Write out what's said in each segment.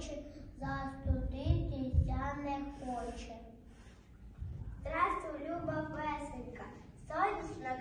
ночі, застудитися не хоче. Здравствуй, люба песенька, сонячна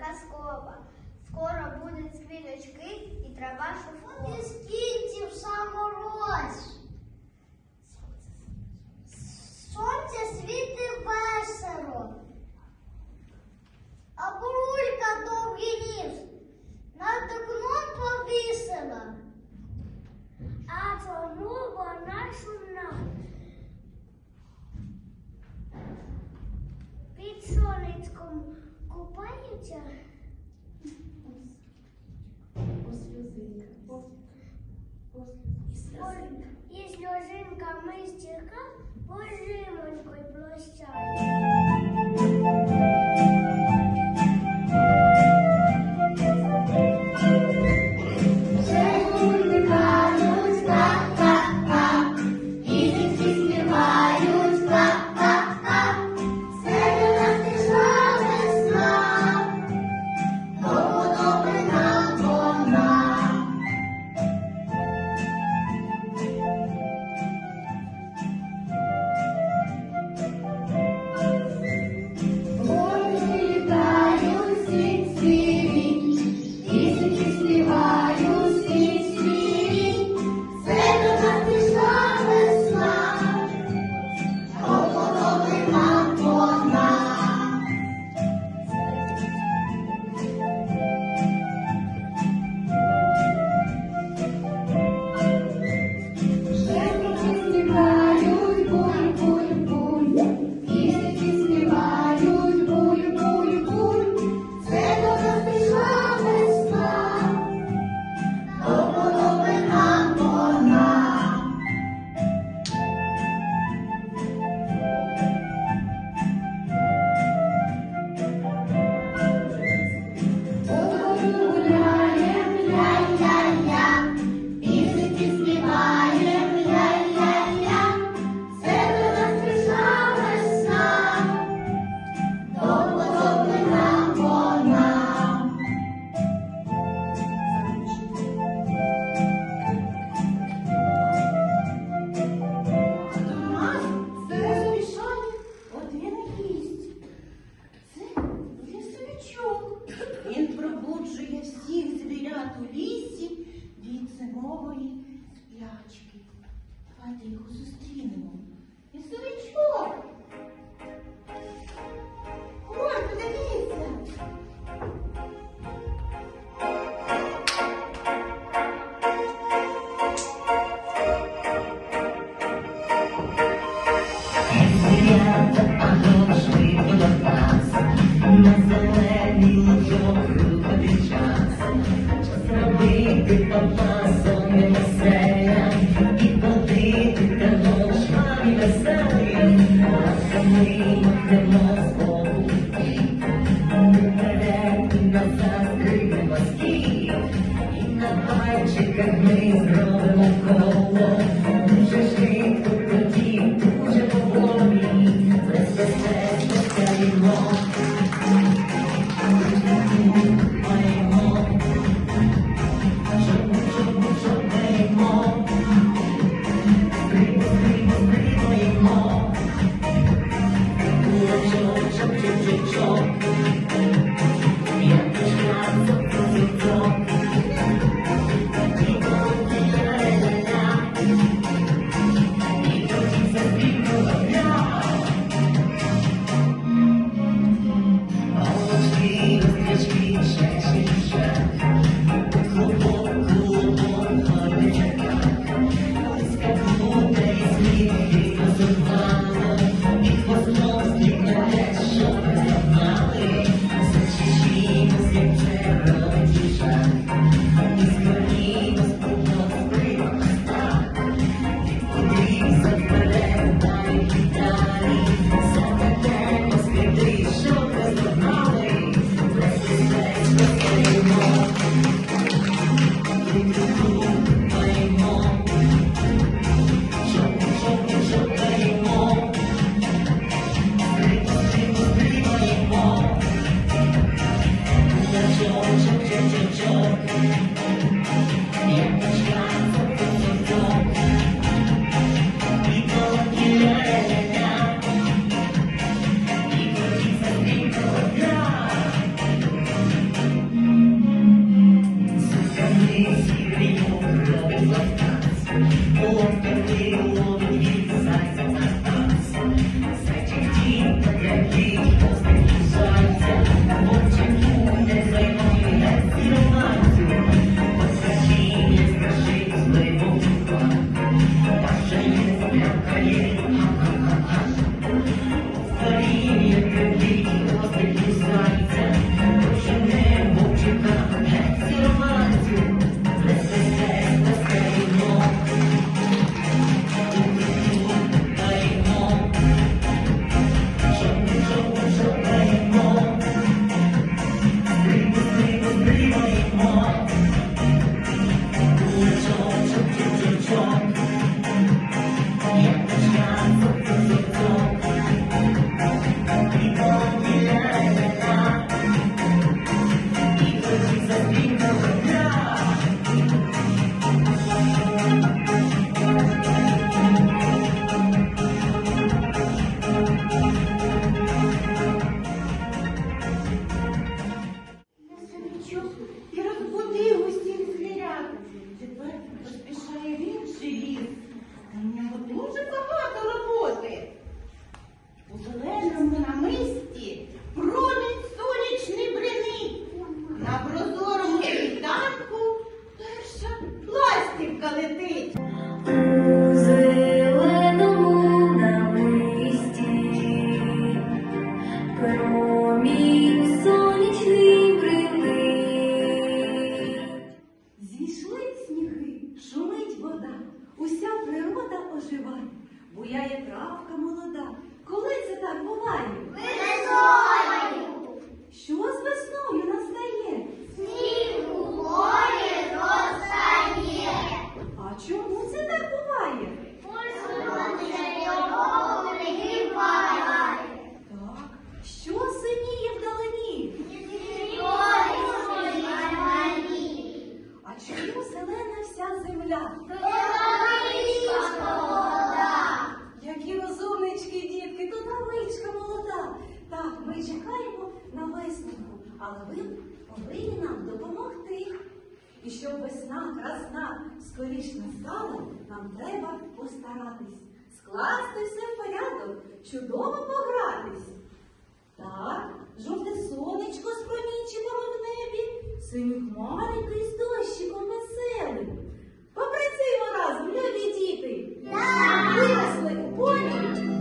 ми such a joy. It was природа оживає, буяє травка молода. Коли це так буває? Весною! Що з весною? І щоб весна, красна, скоріш настала, нам треба постаратись, скласти все в порядок, чудово погратись. Так, жовте сонечко з промінчиком в небі, сині хмарики з дощиком веселим. Попрацюємо разом, любі діти! Виросли у полі.